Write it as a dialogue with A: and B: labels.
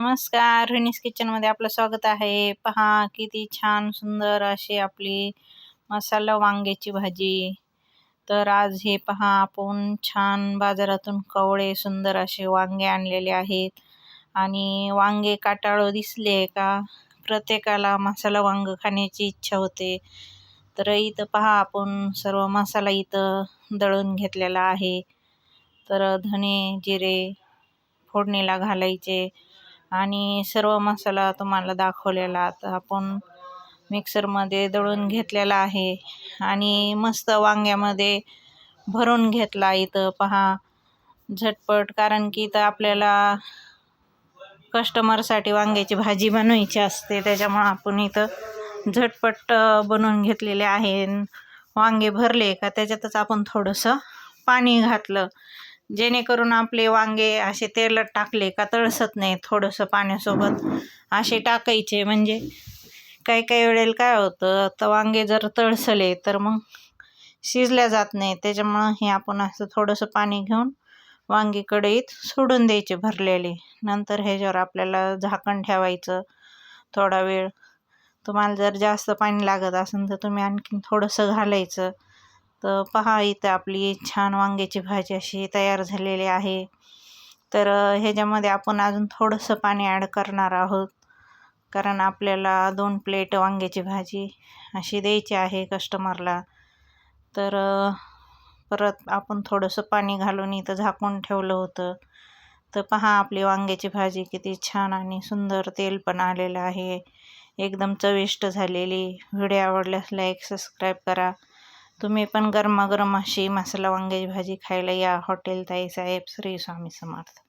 A: नमस्कार किचन किचनमध्ये आपलं स्वागत आहे. पहा किती छान सुंदर अशी आपली मसाला वांग्याची भाजी. तर आज हे पहा आपण छान बाजारातून कवळे सुंदर असे वांगे आणलेले आहेत. आणि वांगे काटाळं दिसले का? प्रत्येकाला मसाला वांग खाण्याची इच्छा होते. तर इथं पहा आपण सर्व मसाला इथं दळून घेतलेला आहे. तर धने जिरे फोडणीला घालायचे. आणि सर्व मसाला तुम्हाला दाखवलेला आता आपण मिक्सरमध्ये दळून घेतलेला आहे. आणि मस्त वांग्यामध्ये भरून घेतला इथं. पहा झटपट कारण की इथं आपल्याला कस्टमरसाठी वांग्याची भाजी बनवायची असते. त्याच्यामुळं आपण इथं झटपट बनवून घेतलेले आहे. वांगे भरले का त्याच्यातच आपण थोडंसं पाणी घातलं. जेणेकरून आपले वांगे असे तेलात टाकले का तळसत नाही थोडंसं पाण्यासोबत. असे टाकायचे म्हणजे काही काही वेळेला काय होतं तर वांगे जर तळसले तर मग शिजल्या जात नाही. त्याच्यामुळं हे आपण असं थोडंसं पाणी घेऊन वांगी कढईत सोडून द्यायचे भरलेले. नंतर ह्याच्यावर आपल्याला झाकण ठेवायचं थोडा वेळ. तुम्हाला जर जास्त पाणी लागत असेल तर तुम्ही आणखीन थोडंसं घालायचं. तर पहा इथं आपली छान वांग्याची भाजी अशी तयार झालेली आहे. तर ह्याच्यामध्ये आपण अजून थोडंसं पाणी ॲड करणार आहोत. कारण आपल्याला दोन प्लेट वांग्याची भाजी अशी द्यायची आहे कस्टमरला तर परत आपण थोडंसं पाणी घालून इथं झाकून ठेवलं होतं. तर पहा आपली वांग्याची भाजी किती छान आणि सुंदर तेल पण आलेलं आहे. एकदम चविष्ट झालेली. व्हिडिओ आवडल्यास लाईक सबस्क्राईब करा. तुम्ही पण गरमागरम अशी मसाला वांग्याची भाजी खायला या हॉटेल ताई साहेब श्री स्वामी समर्थ.